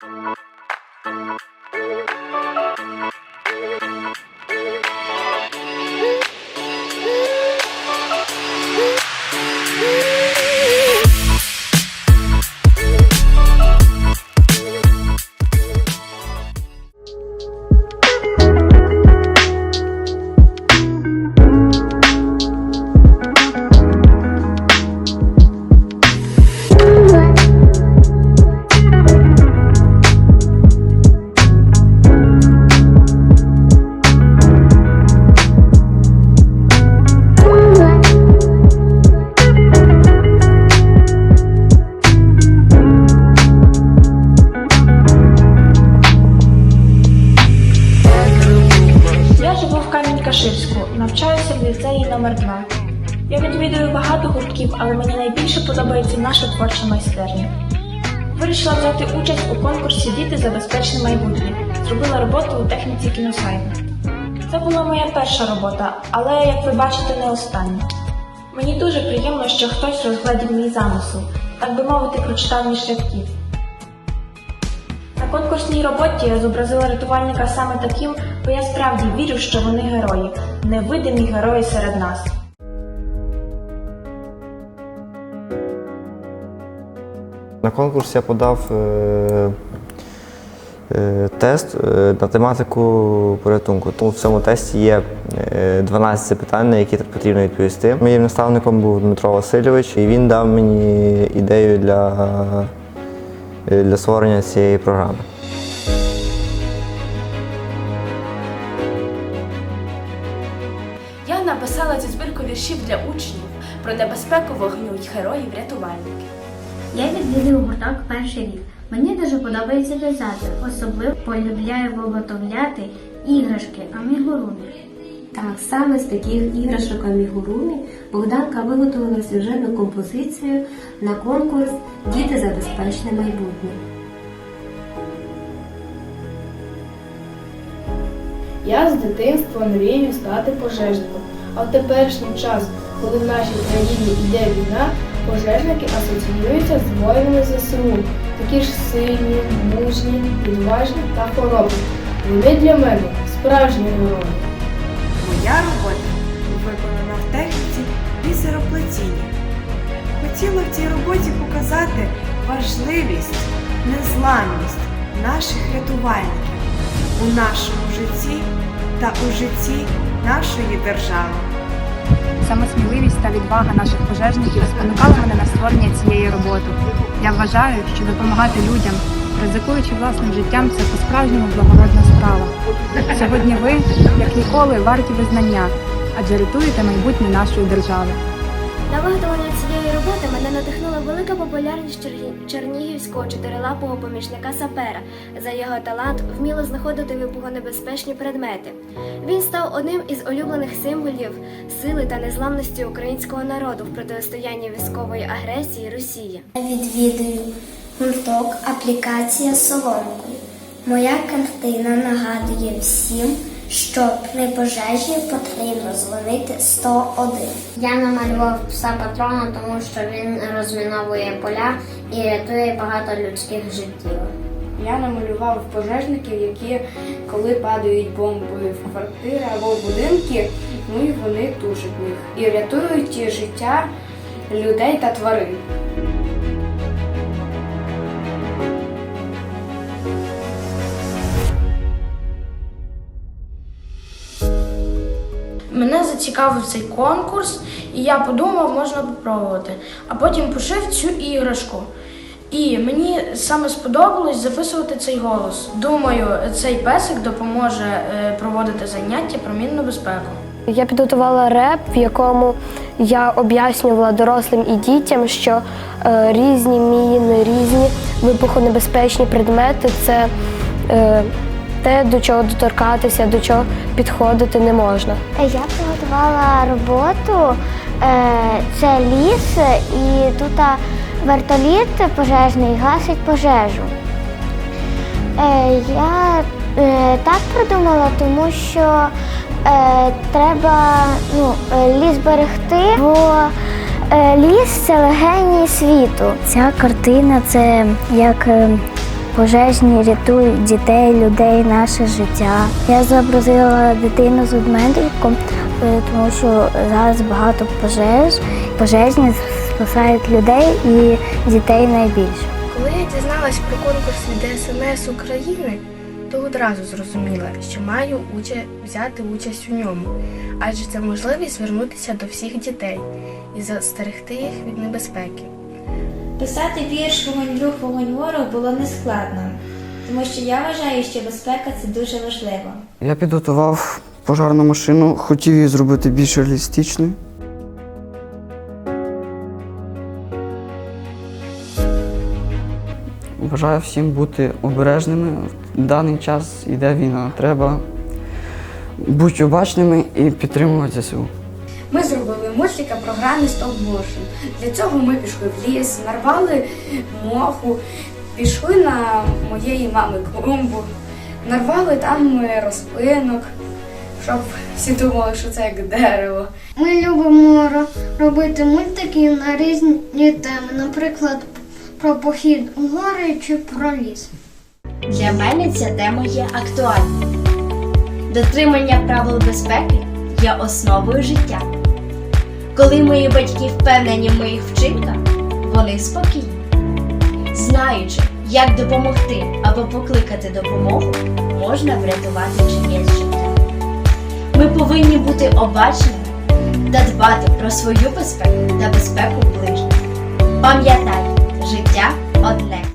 Я в Камінь-Каширську, навчаюся в ліцеї номер 2 Я відвідую багато гуртків, але мені найбільше подобається наша творча майстерня. Вирішила взяти участь у конкурсі Діти за безпечне майбутнє. Зробила роботу у техніці кіносайду. Це була моя перша робота, але, як ви бачите, не остання. Мені дуже приємно, що хтось розглядів мій замисел, так би мовити, прочитав між рядків. Конкурсній роботі я зобразила рятувальника саме таким, бо я справді вірю, що вони герої, невидимі герої серед нас. На конкурс я подав е, е, тест е, на тематику порятунку. Тому в цьому тесті є е, 12 запитань, на які потрібно відповісти. Моїм наставником був Дмитро Васильович, і він дав мені ідею для, е, для створення цієї програми. Я написала цю збірку віршів для учнів про небезпеку вогню й героїв-рятувальників. Я відвідую гурток перший рік. Мені дуже подобається в'язати, особливо полюбляю виготовляти іграшки амігуруми. Так, саме з таких іграшок амігурумі Богданка виготовила сюжетну композицію на конкурс Діти за безпечне майбутнє. Я з дитинства мрію стати пожежником. А в теперішній час, коли в нашій країні йде війна, пожежники асоціюються з воїнами ЗСУ, такі ж сильні, мужні, відважні та хоробні. Вони для мене справжні герої. Моя робота виконана в техніці бісероплетіння. Хотіла в цій роботі показати важливість, незламність наших рятувальників у нашому житті та у житті нашої держави. Саме сміливість та відвага наших пожежників спонукали мене на створення цієї роботи. Я вважаю, що допомагати людям, ризикуючи власним життям, це по-справжньому благородна справа. Сьогодні ви, як ніколи, варті визнання, адже рятуєте майбутнє нашої держави. На виготовлення цієї роботи мене надихнула велика популярність черні- чернігівського чотирилапого помічника сапера за його талант вміло знаходити вибухонебезпечні предмети. Він став одним із улюблених символів сили та незламності українського народу в протистоянні військової агресії Росії. Відвідую гурток аплікація соломкою. Моя картина нагадує всім, що при пожежі потрібно дзвонити 101. Я намалював пса патрона, тому що він розміновує поля і рятує багато людських життів. Я намалював пожежників, які коли падають бомби в квартири або в будинки, ну і вони тушать їх і рятують життя людей та тварин. Мене зацікавив цей конкурс, і я подумав, можна попробувати. А потім пошив цю іграшку. І мені саме сподобалось записувати цей голос. Думаю, цей песик допоможе е, проводити заняття про мінну безпеку. Я підготувала реп, в якому я об'яснювала дорослим і дітям, що е, різні міни, різні вибухонебезпечні предмети це е, те, до чого доторкатися, до чого підходити не можна. Я підготувала роботу. Е, це ліс, і тут вертоліт пожежний гасить пожежу. Е, я е, так придумала, тому що е, треба ну, е, ліс берегти, бо е, ліс це легені світу. Ця картина це як е, Пожежні рятують дітей, людей, наше життя. Я зобразила дитину з ведмедиком, е, тому що зараз багато пожеж. Пожежні спасають людей і дітей найбільше. Коли я дізналась про конкурс від ДСНС України, то одразу зрозуміла, що маю уча... взяти участь у ньому, адже це можливість звернутися до всіх дітей і застерегти їх від небезпеки. Писати вірш вогонь друг вогонь ворог було нескладно, тому що я вважаю, що безпека це дуже важливо. Я підготував пожарну машину, хотів її зробити більш реалістичною. Бажаю всім бути обережними. В даний час йде війна. Треба бути обачними і підтримувати ЗСУ. Ми зробили мультика програми Stop Motion. Для цього ми пішли в ліс, нарвали моху, пішли на моєї мами клумбу, нарвали там е, розпинок, щоб всі думали, що це як дерево. Ми любимо робити мультики на різні теми, наприклад, про похід у гори чи про ліс. Для мене ця тема є актуальною. Дотримання правил безпеки є основою життя. Коли мої батьки впевнені в моїх вчинках, вони спокійні. Знаючи, як допомогти або покликати допомогу, можна врятувати чиєсь життя. Ми повинні бути обачними та дбати про свою безпеку та безпеку ближніх. Пам'ятай, життя одне.